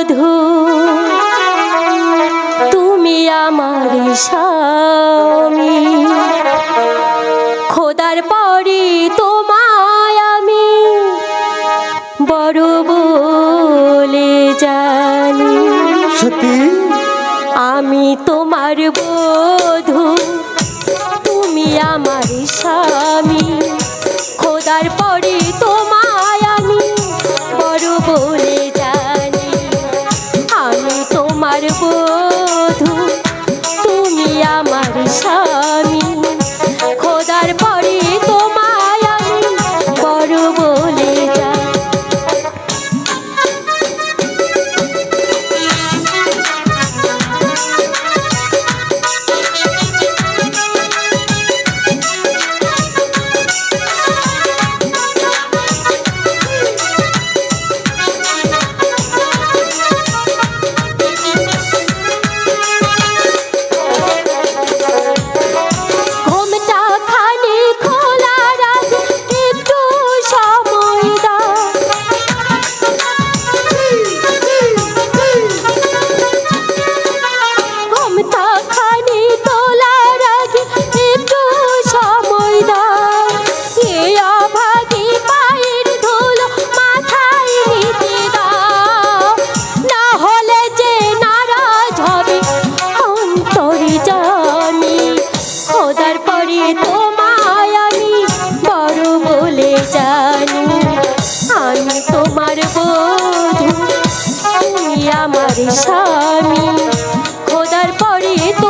মধু তুমি আমার স্বামী। খোদার পরি তোমায় আমি বড় বলে জানি। সত্যি? আমি তোমার বধু তুমি আমার স্বামী। খোদার পরে স্বামী খোদার পরে তো